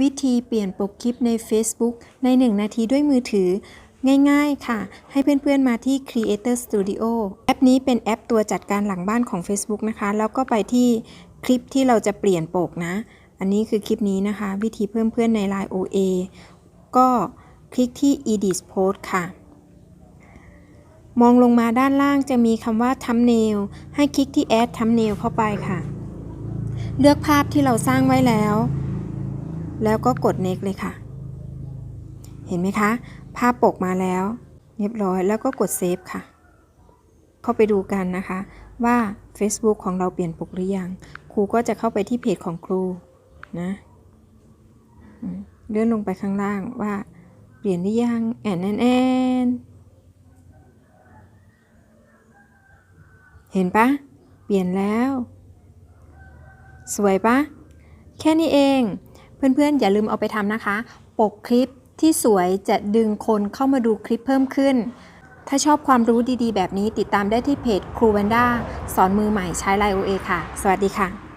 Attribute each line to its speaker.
Speaker 1: วิธีเปลี่ยนปกคลิปใน Facebook ใน 1 นาทีด้วยมือถือ ง่ายๆค่ะ ให้เพื่อนๆมาที่ Creator Studio แอปนี้เป็นแอปตัวจัดการหลังบ้านของ Facebook นะคะ แล้วก็ไปที่คลิปที่เราจะเปลี่ยนปกนะ อันนี้คือคลิปนี้นะคะ วิธีเพิ่มเพื่อนใน Line OA ก็คลิกที่ Edit Post ค่ะ มองลงมาด้านล่างจะมีคำว่า Thumbnail ให้คลิกที่ Add Thumbnail เข้าไปค่ะ เลือกภาพที่เราสร้างไว้แล้ว แล้วก็กด next เลยค่ะ เห็นไหมคะ ภาพปกมาแล้ว เรียบร้อยแล้วก็กด save ค่ะ เข้าไปดูกันนะคะว่า Facebook ของเราเปลี่ยนปกหรือยัง ครูก็จะเข้าไปที่เพจของครูนะเลื่อนลงไปข้างล่างว่า เปลี่ยนหรือยัง แอนแอนแอนเห็นปะเปลี่ยนแล้ว สวยปะแค่นี้เอง เพื่อนๆ อย่าลืมเอาไปทำนะคะ ปกคลิปที่สวยจะดึงคนเข้ามาดูคลิปเพิ่มขึ้น ถ้าชอบความรู้ดีๆ แบบนี้ติดตามได้ที่เพจครูวันด้าสอนมือใหม่ใช้ไลโอเอค่ะ สวัสดีค่ะ